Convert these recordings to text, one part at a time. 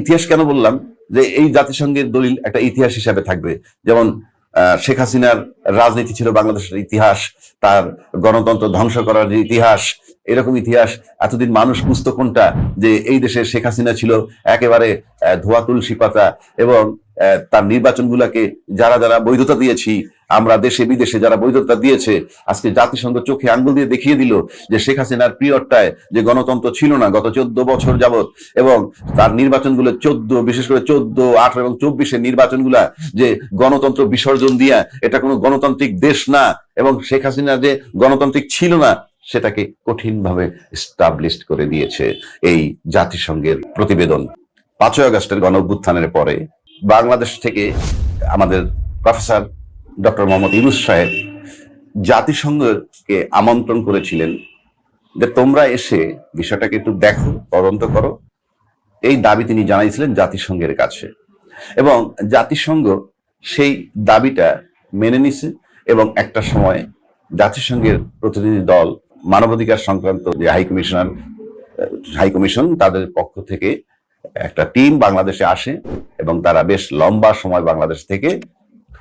ইতিহাস কেন বললাম? যে এই জাতিসংঘের দলিল একটা ইতিহাস হিসাবে থাকবে। যেমন শেখ হাসিনার রাজনীতি ছিল বাংলাদেশের ইতিহাস, তার গণতন্ত্র ধ্বংস করার যে ইতিহাস, এরকম ইতিহাস। এতদিন মানুষ বুঝতো কোনটা? যে এই দেশে শেখ হাসিনা ছিল একেবারে ধোয়া তুলসী পাতা এবং তার নির্বাচনগুলোকে যারা যারা বৈধতা দিয়েছি আমরা দেশে, বিদেশে যারা বৈধতা দিয়েছে, আজকে জাতিসংঘ চোখে আঙ্গুল দিয়ে দেখিয়ে দিল যে শেখ হাসিনার পিরিয়ডটায় যে গণতন্ত্র ছিল না গত চোদ্দ বছর যাবত এবং তার নির্বাচনগুলো চোদ্দ, বিশেষ করে চোদ্দ, আঠারো এবং চব্বিশের নির্বাচনগুলা যে গণতন্ত্র বিসর্জন দিয়া, এটা কোনো গণতান্ত্রিক দেশ না, এবং শেখ হাসিনা যে গণতান্ত্রিক ছিল না, সেটাকে কঠিনভাবে স্টাবলিশ করে দিয়েছে এই জাতিসংঘের প্রতিবেদন। পাঁচই আগস্টের গণ অভ্যুত্থানের পরে বাংলাদেশ থেকে আমাদের প্রফেসর ডক্টর মোহাম্মদ ইউনুস সাহেব জাতিসংঘকে আমন্ত্রণ করেছিলেন যে তোমরা এসে বিষয়টাকে একটু দেখো, তদন্ত করো। এই দাবি তিনি জানাইছিলেন জাতিসংঘের কাছে। এবং জাতিসংঘ সেই দাবিটা মেনে নিছে এবং একটা সময় জাতিসংঘের প্রতিনিধি দল মানবাধিকার সংক্রান্ত যে হাই কমিশনার, হাই কমিশন তাদের পক্ষ থেকে একটা টিম বাংলাদেশে আসে এবং তারা বেশ লম্বা সময় বাংলাদেশ থেকে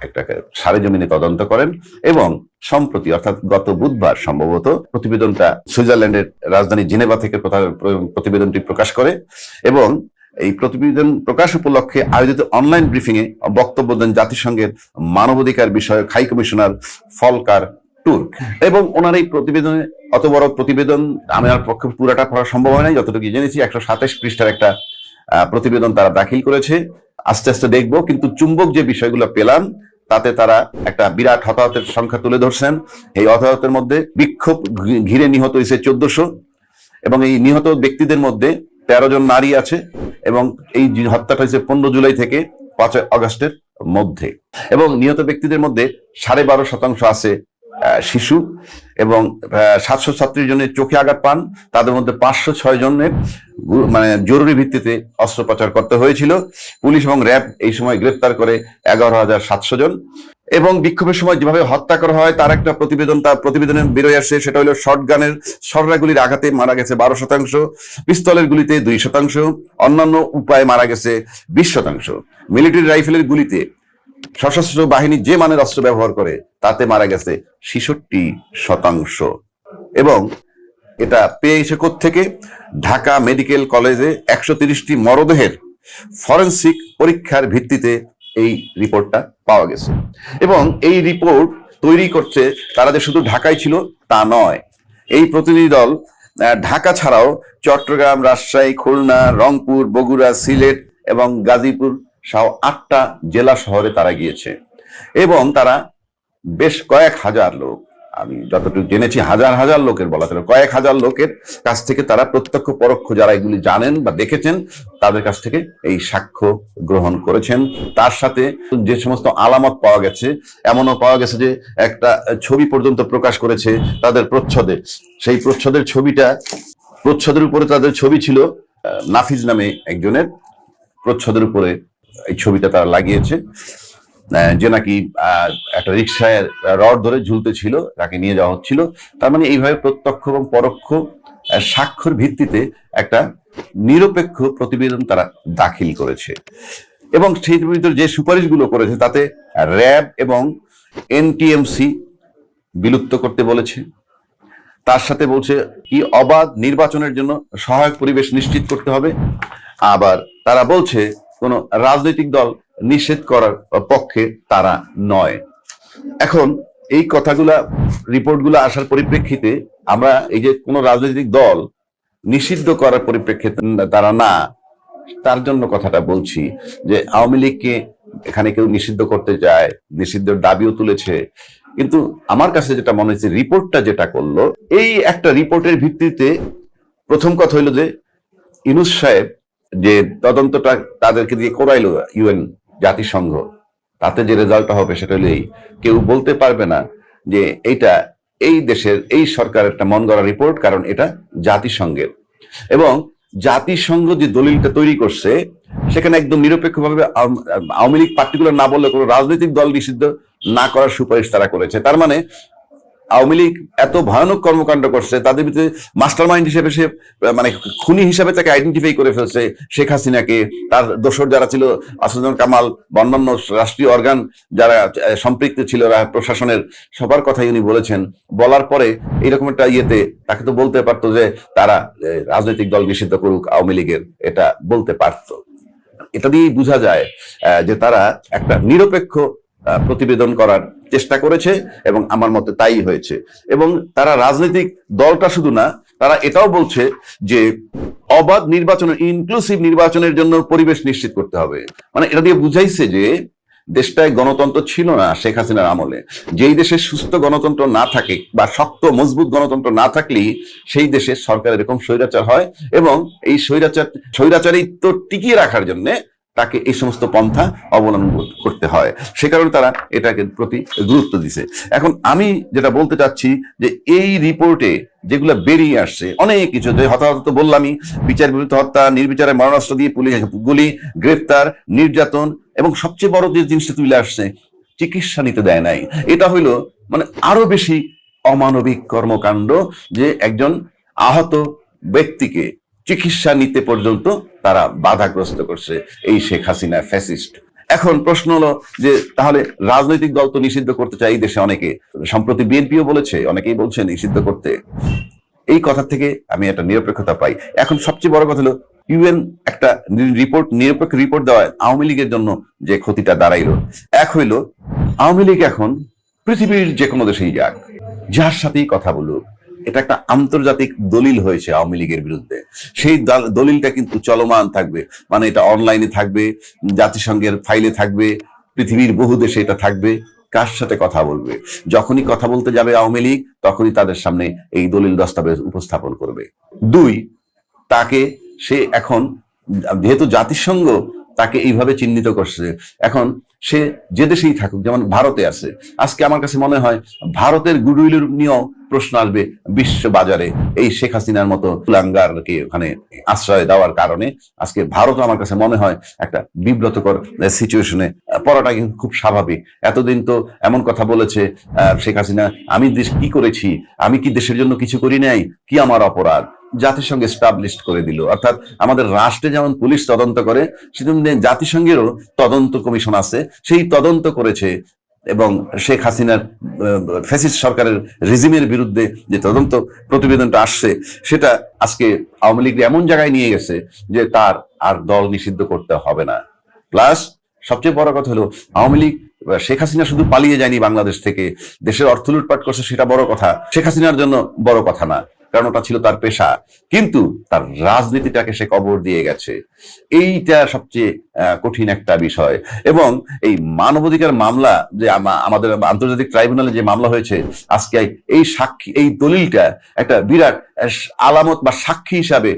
একটা সারে জমিনে তদন্ত করেন এবং সম্প্রতি, অর্থাৎ গত বুধবার সম্ভবত, প্রতিবেদনটা সুইজারল্যান্ডের রাজধানী জেনেভা থেকে প্রতিবেদনটি প্রকাশ করে এবং এই প্রতিবেদন প্রকাশ উপলক্ষে আয়োজিত অনলাইন ব্রিফিং এ বক্তব্য দেন জাতিসংঘের মানবাধিকার বিষয়ক হাই কমিশনার ফলকার টুর্ক এবং ওনার এই প্রতিবেদনে অত বড় প্রতিবেদন আমার পক্ষে পুরাটা পড়া সম্ভব হয় নাই, যতটুকু জেনেছি, একশো সাতাশ পৃষ্ঠার একটা প্রতিবেদন তারা দাখিল করেছে। আস্তে আস্তে দেখব, কিন্তু চুম্বক যে বিষয়গুলো পেলাম তাতে তারা একটা বিরাট হতাহতের সংখ্যা তুলে ধরছেন। এই হতাহতের মধ্যে বিক্ষোভ ঘিরে নিহত হয়েছে চোদ্দশো এবং এই নিহত ব্যক্তিদের মধ্যে তেরো জন নারী আছে এবং এই হত্যাটা হয়েছে পনেরো জুলাই থেকে পাঁচই আগস্টের মধ্যে। এবং নিহত ব্যক্তিদের মধ্যে সাড়ে বারো শতাংশ আছে শিশু এবং সাতশো ছাত্রীর জন্য চোখে আঘাত পান। তাদের মধ্যে পাঁচশো ছয় জনের মানে জরুরি ভিত্তিতে অস্ত্রোপচার করতে হয়েছিল। পুলিশ এবং র্যাব এই সময় গ্রেপ্তার করে এগারো হাজার সাতশো জন। এবং বিক্ষোভের সময় যেভাবে হত্যা করা হয়, তার একটা প্রতিবেদন, তার প্রতিবেদনে বেরোয় আসে, সেটা হলো শর্ট গানের সররাগুলির আঘাতে মারা গেছে বারো শতাংশ, পিস্তলের গুলিতে দুই শতাংশ, অন্যান্য উপায়ে মারা গেছে বিশ শতাংশ। মিলিটারি রাইফেলের গুলিতে সশস্ত্র বাহিনী যে মানের অস্ত্র ব্যবহার করে, তাতে মারা গেছে ছিষট্টি শতাংশ। এবং এটা পেয়েছে থেকে ঢাকা মেডিকেল কলেজে একশো তিরিশটি মরদেহের ফরেন্সিক পরীক্ষার ভিত্তিতে এই রিপোর্টটা পাওয়া গেছে। এবং এই রিপোর্ট তৈরি করছে তারা যে শুধু ঢাকায় ছিল, তা নয়। এই প্রতিনিধি দল ঢাকা ছাড়াও চট্টগ্রাম, রাজশাহী, খুলনা, রংপুর, বগুড়া, সিলেট এবং গাজীপুর আটটা জেলা শহরে তারা গিয়েছে। এবং তারা বেশ কয়েক হাজার লোক, আমি যতটুকু জেনেছি হাজার হাজার লোকের বলা ছিল কয়েক হাজার লোকের কাছ থেকে তারা প্রত্যক্ষ পরোক্ষ যারা এগুলি জানেন বা দেখেছেন, তাদের কাছ থেকে এই সাক্ষ্য গ্রহণ করেছেন। তার সাথে যে সমস্ত আলামত পাওয়া গেছে, এমনও পাওয়া গেছে যে একটা ছবি পর্যন্ত প্রকাশ করেছে তাদের প্রচ্ছদে। সেই প্রচ্ছদের ছবিটা, প্রচ্ছদের উপরে তাদের ছবি ছিল নাফিজ নামে একজনের প্রচ্ছদের উপরে এই ছবিটা তারা লাগিয়েছে। যে নাকি একটা রিক্সায় রড ধরে ঝুলতে ছিল তাকে নিয়ে যাওয়া হচ্ছিল। তার মানে এইভাবে প্রত্যক্ষ এবং পরোক্ষ সাক্ষ্যর ভিত্তিতে একটা নিরপেক্ষ প্রতিবেদন তারা দাখিল করেছে। এবং সেই ভিতরে যে সুপারিশগুলো করেছে, তাতে র্যাব এবং এনটিএমসি বিলুপ্ত করতে বলেছে। তার সাথে বলছে কি, অবাধ নির্বাচনের জন্য সহায়ক পরিবেশ নিশ্চিত করতে হবে। আবার তারা বলছে কোন রাজনৈতিক দল নিষেধ করার পক্ষে তারা নয়। এখন এই কথাগুলা, রিপোর্টগুলো আসার পরিপ্রেক্ষিতে আমরা এই যে কোন রাজনৈতিক দল নিষিদ্ধ করার পরিপ্রেক্ষিতে তারা না, তার জন্য কথাটা বলছি যে আওয়ামী লীগকে এখানে কেউ নিষিদ্ধ করতে যায়, নিষিদ্ধের দাবিও তুলেছে। কিন্তু আমার কাছে যেটা মনে হচ্ছে, রিপোর্টটা যেটা করল, এই একটা রিপোর্টের ভিত্তিতে প্রথম কথা হইল যে ইনুস সাহেব যে তদন্তটা তাদেরকে দিয়ে করাইলো ইউএন জাতিসংঘ, তাতে যে রেজাল্টটা হবে সেটা হলো এই। কেউ বলতে পারবে না যে এইটা এই দেশের, এই সরকারের একটা মন গড়া রিপোর্ট কারণ এটা জাতিসংঘের। এবং জাতিসংঘ যে দলিলটা তৈরি করছে, সেখানে একদম নিরপেক্ষভাবে আওয়াম- লীগ পার্টিকুলার না বললে কোনো রাজনৈতিক দল নিষিদ্ধ না করার সুপারিশ তারা করেছে। তার মানে আওয়ামী লীগ এত ভয়ানক কর্মকাণ্ড করছে, তাদের ভিতরে মাস্টার মাইন্ড হিসেবে সে মানে খুনি হিসেবে তাকে আইডেন্টিফাই করে ফেলছে শেখ হাসিনাকে। তার দোসর যারা ছিল আসাদুল কামাল বা অন্যান্য রাষ্ট্রীয় অর্গান যারা সম্পৃক্ত ছিল প্রশাসনের, সবার কথাই উনি বলেছেন। বলার পরে এরকম একটা ইয়েতে তাকে তো বলতে পারতো যে তারা রাজনৈতিক দল নিষিদ্ধ করুক, আওয়ামী লীগের, এটা বলতে পারতো। এটা দিয়েই বোঝা যায় যে তারা একটা নিরপেক্ষ প্রতিবেদন করার চেষ্টা করেছে এবং আমার মতে তাই হয়েছে। এবং তারা রাজনৈতিক দলটা শুধু না, তারা এটাও বলছে যে অবাধ নির্বাচনের ইনক্লুসিভ নির্বাচনের জন্য পরিবেশ নিশ্চিত করতে হবে। মানে এটা দিয়ে বুঝাইছে যে দেশটায় গণতন্ত্র ছিল না শেখ হাসিনার আমলে। যেই দেশে সুস্থ গণতন্ত্র না থাকে বা শক্ত, মজবুত গণতন্ত্র না থাকলেই সেই দেশে সরকার এরকম স্বৈরাচার হয় এবং এই স্বৈরাচার স্বৈরাচারিত্ব টিকিয়ে রাখার জন্য তাকে এই সমস্ত পন্থা অবলম্বন করতে হয়। সে কারণে তারা এটাকে প্রতি গুরুত্ব দিছে। এখন আমি যেটা বলতে চাচ্ছি যে এই রিপোর্টে যেগুলো বেরিয়ে আসছে, অনেক কিছু হতাহত তো বললামই, বিচার বিরুদ্ধে হত্যা, নির্বিচারে মরণাস্ত্র দিয়ে পুলিশ গুলি গ্রেফতার নির্যাতন এবং সবচেয়ে বড় যে জিনিসটা তুলে আসছে, চিকিৎসা নিতে দেয় নাই। এটা হইল মানে আরও বেশি অমানবিক কর্মকাণ্ড যে একজন আহত ব্যক্তিকে চিকিৎসা নিতে পর্যন্ত তারা বাধাগ্রস্ত করছে এই শেখ হাসিনা ফ্যাসিস্ট। এখন প্রশ্ন হলো যে, তাহলে রাজনৈতিক দল তো নিষিদ্ধ করতে চাই এই দেশে অনেকে। সম্প্রতি বিএনপিও বলেছে, অনেকেই বলছে নিষিদ্ধ করতে। এই কথা থেকে আমি একটা নিরপেক্ষতা পাই। এখন সবচেয়ে বড় কথা হলো, ইউএন একটা রিপোর্ট, নিরপেক্ষ রিপোর্ট দেওয়ায় আওয়ামী লীগের জন্য যে ক্ষতিটা দাঁড়াইলো, এক হইল, আওয়ামী লীগ এখন পৃথিবীর যে কোনো দেশেই যাক, যার সাথেই কথা বলুক। এটা একটা আন্তর্জাতিক দলিল হয়েছে আওয়ামী লীগের বিরুদ্ধে। সেই দাল- দলিলটা কিন্তু চলমান থাকবে। মানে এটা অনলাইনে থাকবে, জাতিসংঘের ফাইলে থাকবে, পৃথিবীর বহু দেশে এটা থাকবে। কার সাথে কথা বলবে? যখনই কথা বলতে যাবে আওয়ামী লীগ, তখনই তাদের সামনে এই দলিল দস্তাবেজ উপস্থাপন করবে। দুই, তাকে সে এখন, যেহেতু জাতিসংঘ তাকে এইভাবে চিহ্নিত করছে, এখন সে যে দেশেই থাকুক, যেমন ভারতে আছে। আজকে আমার কাছে মনে হয়, ভারতের গুডউইলের নিয়েও প্রশ্ন আসবে বিশ্ব বাজারে এই শেখ হাসিনার মতো কুলাঙ্গারকে ওখানে আশ্রয় দেওয়ার কারণে আজকে ভারত আমার কাছে মনে হয় একটা বিব্রতকর সিচুয়েশনে পড়াটা কিন্তু খুব স্বাভাবিক। এতদিন তো এমন কথা বলেছে শেখ হাসিনা, আমি দেশ কি করেছি? আমি কি দেশের জন্য কিছু করি নাই? কি আমার অপরাধ? জাতিসংঘ এস্টাবলিশড করে দিল। অর্থাৎ আমাদের রাষ্ট্রে যেমন পুলিশ তদন্ত করে সেজন্য জাতিসংঘেরও তদন্ত কমিশন আছে। সেই তদন্ত করেছে এবং শেখ হাসিনার ফ্যাসিস্ট সরকারের রেজিমের বিরুদ্ধে যে তদন্ত প্রতিবেদনটা আসছে, সেটা আজকে আওয়ামী লীগ এমন জায়গায় নিয়ে গেছে যে তার আর দল নিষিদ্ধ করতে হবে না। প্লাস সবচেয়ে বড় কথা হলো, আওয়ামী লীগ শেখ হাসিনা শুধু পালিয়ে যায়নি বাংলাদেশ থেকে, দেশের অর্থ লুটপাট করছে সেটা বড় কথা, শেখ হাসিনার জন্য বড় কথা না। কারণ ওটা ছিল তার পেশা। কিন্তু তার রাজনীতিটাকে সে কবর দিয়ে গেছে। এইটা সবচেয়ে কঠিন একটা বিষয়। এবং এই মানবাধিকার মামলা যে আমাদের আন্তর্জাতিক ট্রাইব্যুনালে যে মামলা হয়েছে, আজকে এই সাক্ষী, এই দলিলটা একটা বিরাট আলামত বা সাক্ষী হিসাবে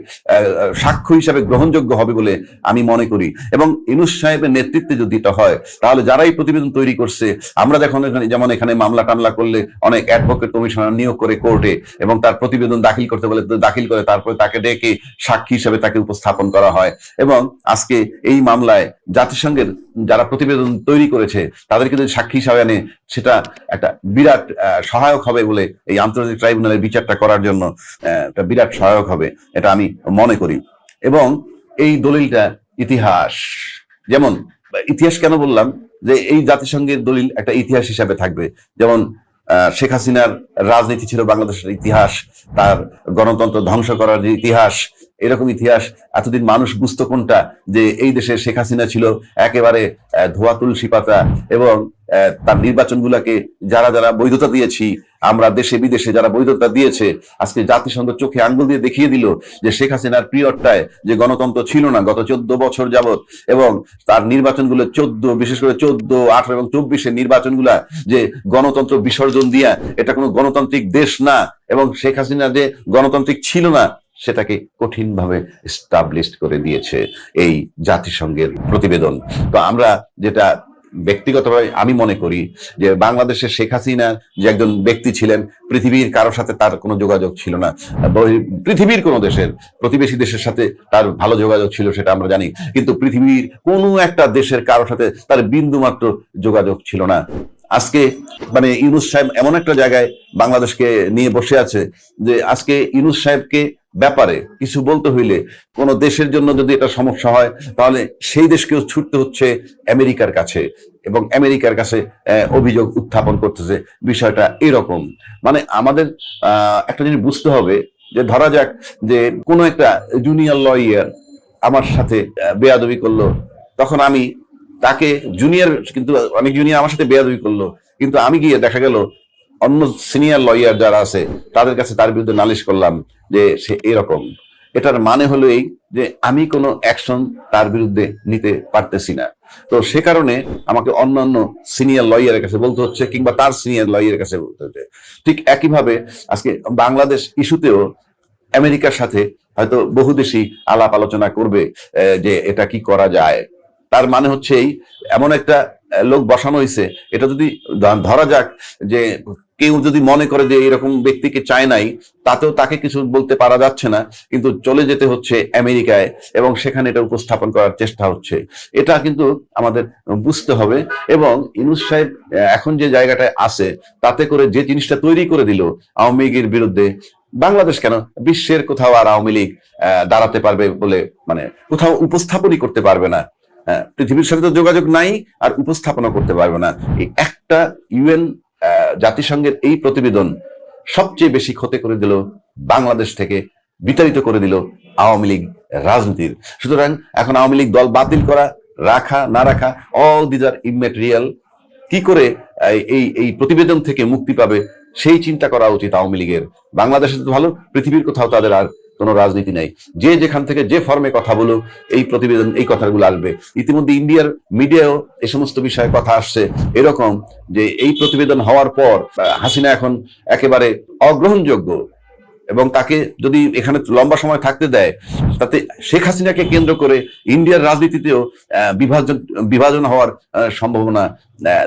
সাক্ষ্য হিসাবে গ্রহণযোগ্য হবে বলে আমি মনে করি। এবং ইনুস সাহেবের নেতৃত্বে যদি এটা হয়, তাহলে যারাই প্রতিবেদন তৈরি করছে, আমরা দেখুন যেমন এখানে মামলা টামলা করলে অনেক অ্যাডভোকেট কমিশনার নিয়োগ করে কোর্টে, এবং তার প্রতিবেদন দাখিল করতে বলে দাখিল করে, তারপরে তাকে ডেকে সাক্ষী হিসেবে তাকে উপস্থাপন করা হয়। এবং আজকে এই মামলায় জাতিসংঘের যারা প্রতিবেদন তৈরি করেছে, তাদেরকে যদি সাক্ষী হিসাবে আনে, সেটা একটা বিরাট সহায়ক হবে বলে এই আন্তর্জাতিক ট্রাইব্যুনালের বিচারটা করার জন্য একটা বিরাট সহায়ক হবে, এটা আমি মনে করি। এবং এই দলিলটা ইতিহাস। যেমন, ইতিহাস কেন বললাম? যে এই জাতিসংঘের দলিল একটা ইতিহাস হিসাবে থাকবে। যেমন শেখ হাসিনার রাজনীতি ছিল বাংলাদেশের ইতিহাস তার গণতন্ত্র ধ্বংস করার ইতিহাস এরকম ইতিহাস এতদিন মানুষ বুঝতো কোনটা? যে এই দেশে শেখ হাসিনা ছিল একেবারে আহ, ধোয়া তুলসী পাতা এবং তার নির্বাচনগুলোকে যারা যারা বৈধতা দিয়েছি আমরা দেশে বিদেশে যারা বৈধতা দিয়েছে আজকে জাতিসংঘ চোখে আঙ্গুল দিয়ে দেখিয়ে দিল যে শেখ হাসিনার পিরিয়ডটায় যে গণতন্ত্র ছিল না গত চোদ্দ বছর যাবত এবং তার নির্বাচনগুলো চোদ্দ বিশেষ করে চোদ্দ আঠারো এবং চব্বিশের নির্বাচনগুলা যে গণতন্ত্র বিসর্জন দিয়া এটা কোনো গণতান্ত্রিক দেশ না এবং শেখ হাসিনা যে গণতান্ত্রিক ছিল না সেটাকে কঠিনভাবে স্টাবলিশ করে দিয়েছে এই জাতিসংঘের প্রতিবেদন। তো আমরা যেটা ব্যক্তিগতভাবে আমি মনে করি যে বাংলাদেশের শেখ হাসিনা যে একজন ব্যক্তি ছিলেন, পৃথিবীর কারোর সাথে তার কোনো যোগাযোগ ছিল না। পৃথিবীর কোনো দেশের, প্রতিবেশী দেশের সাথে তার ভালো যোগাযোগ ছিল সেটা আমরা জানি, কিন্তু পৃথিবীর কোনো একটা দেশের কারোর সাথে তার বিন্দু মাত্র যোগাযোগ ছিল না। আজকে মানে ইউনুস সাহেব এমন একটা জায়গায় বাংলাদেশকে নিয়ে বসে আছে যে আজকে ইউনুস সাহেবকে ব্যাপারে কিছু বলতে হইলে কোন দেশের জন্য যদি এটা সমস্যা হয়, তাহলে সেই দেশকেও ছুটতে হচ্ছে আমেরিকার কাছে এবং আমেরিকার কাছে অভিযোগ উত্থাপন করতেছে। বিষয়টা এরকম। মানে আমাদের একটা জিনিস বুঝতে হবে যে ধরা যাক যে কোনো একটা জুনিয়র লয়ার আমার সাথে বেয়াদবি করল, তখন আমি তাকে জুনিয়র কিন্তু অনেক জুনিয়র আমার সাথে বেয়াদবি করল, কিন্তু আমি গিয়ে দেখা গেল অন্য সিনিয়র লয়ার যারা আছে, তাদের কাছে তার বিরুদ্ধে নালিশ করলাম যে সে এরকম। এটার মানে হলো এই যে আমি কোনো অ্যাকশন তার বিরুদ্ধে নিতে পারতেছি না। তো সে কারণে আমাকে অন্যান্য সিনিয়র লয়ারের কাছে বলতে হচ্ছে কিংবা তার সিনিয়র লয়ারের কাছে বলতে হচ্ছে। ঠিক একইভাবে আজকে বাংলাদেশ ইস্যুতেও আমেরিকার সাথে হয়তো বহুদেশী আলাপ আলোচনা করবে যে এটা কি করা যায়। তার মানে হচ্ছে এই, এমন একটা লোক বসানো হয়েছে এটা যদি ধরা যাক যে কেউ যদি মনে করে যে এরকম ব্যক্তিকে চায় নাই, তাতেও তাকে কিছু বলতে পারা যাচ্ছে না, কিন্তু চলে যেতে হচ্ছে আমেরিকায় এবং সেখানে এটা উপস্থাপন করার চেষ্টা হচ্ছে। এটা কিন্তু আমাদের বুঝতে হবে এবং ইনুস সাহেব এখন যে জায়গাটায় আছে, তাতে করে যে জিনিসটা তৈরি করে দিল আওয়ামী লীগের বিরুদ্ধে, বাংলাদেশ কেন বিশ্বের কোথাও আর আওয়ামী লীগ দাঁড়াতে পারবে বলে মানে কোথাও উপস্থাপনই করতে পারবে না। পৃথিবীর সাথে তো যোগাযোগ নাই আর উপস্থাপনা করতে পারবে না। এই একটা ইউএন জাতিসংঘের এই প্রতিবেদন সবচেয়ে বেশি ক্ষতি করে দিল, বাংলাদেশ থেকে বিতাড়িত করে দিল আওয়ামী লীগ রাজনীতির। সুতরাং এখন আওয়ামী লীগ দল বাতিল করা, রাখা, না রাখা অল দিজ আর ইমেটেরিয়াল কি করে এই- এই প্রতিবেদন থেকে মুক্তি পাবে, সেই চিন্তা করা উচিত আওয়ামী লীগের। বাংলাদেশে তো ভালো, পৃথিবীর কোথাও তাদের আর কোনো রাজনীতি নাই। যে যেখান থেকে যে ফর্মে কথা বলুক, এই প্রতিবেদন, এই কথাগুলো আসবে। ইতিমধ্যে ইন্ডিয়ার মিডিয়াও এ সমস্ত বিষয়ে কথা আসছে। এরকম যে এই প্রতিবেদন হওয়ার পর হাসিনা এখন একেবারে অগ্রহণযোগ্য। এবং তাকে যদি এখানে লম্বা সময় থাকতে দেয় তাতে শেখ হাসিনাকে কেন্দ্র করে ইন্ডিয়ার রাজনীতিতেও বিভাজন বিভাজন হওয়ার সম্ভাবনা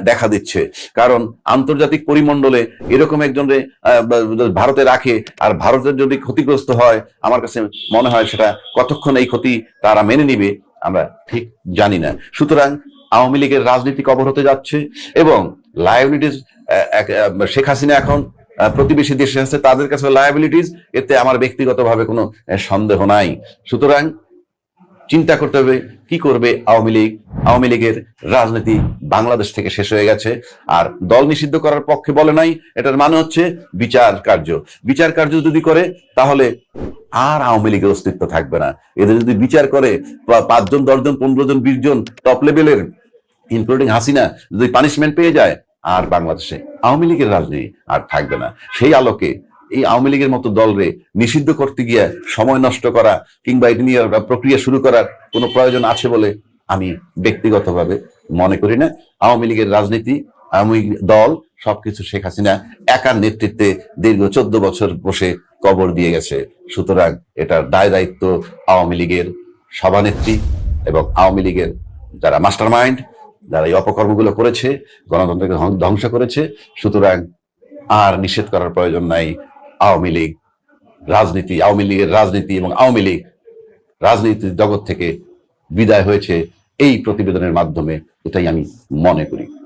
দেখা দিচ্ছে। কারণ আন্তর্জাতিক পরিমণ্ডলে এরকম একজনরে আহ, ভারতে রাখে আর ভারতের যদি ক্ষতিগ্রস্ত হয় আমার কাছে মনে হয় সেটা কতক্ষণ এই ক্ষতি তারা মেনে নিবে আমরা ঠিক জানি না। সুতরাং আওয়ামী লীগের রাজনীতি কবর হতে যাচ্ছে এবং লায়াবিলিটিস শেখ হাসিনা এখন প্রতিবেশী দেশে আছে, তাদের কাছে লায়াবিলিটিস এতে আমার ব্যক্তিগতভাবে কোনো সন্দেহ নাই। সুতরাং চিন্তা করতে হবে, কি করবে আওয়ামী লীগ? আওয়ামী লীগের রাজনীতি বাংলাদেশ থেকে শেষ হয়ে গেছে। আর দল নিষিদ্ধ করার পক্ষে বলে নাই, এটার মানে হচ্ছে বিচার কার্য। বিচার কার্য যদি করে, তাহলে আর আওয়ামী লীগের অস্তিত্ব থাকবে না। এদের যদি বিচার করে পাঁচজন, দশজন, পনেরো জন, বিশ জন টপ লেভেলের ইনক্লুডিং হাসিনা, যদি পানিশমেন্ট পেয়ে যায় আর বাংলাদেশে আওয়ামী লীগের রাজনীতি আর থাকবে না। সেই আলোকে এই আওয়ামী লীগের মতো দলরে নিষিদ্ধ করতে গিয়ে সময় নষ্ট করা কিংবা এটি নিয়ে প্রক্রিয়া শুরু করার কোনো প্রয়োজন আছে বলে আমি ব্যক্তিগতভাবে মনে করি না। আওয়ামী লীগের রাজনীতি, আওয়ামী দল, সবকিছু শেখ হাসিনা একার নেতৃত্বে দীর্ঘ চোদ্দ বছর বসে কবর দিয়ে গেছে। সুতরাং এটার দায় দায়িত্ব আওয়ামী লীগের সভানেত্রী এবং আওয়ামী লীগের যারা মাস্টার মাইন্ড যারা এই অপকর্মগুলো করেছে, গণতন্ত্রকে ধ্বংস করেছে, সুতরাং আর নিষেধ করার প্রয়োজন নাই। আওয়ামী লীগ রাজনীতি, আওয়ামী লীগের রাজনীতি এবং আওয়ামী লীগ রাজনীতির জগৎ থেকে বিদায় হয়েছে এই প্রতিবেদনের মাধ্যমে, এটাই আমি মনে করি।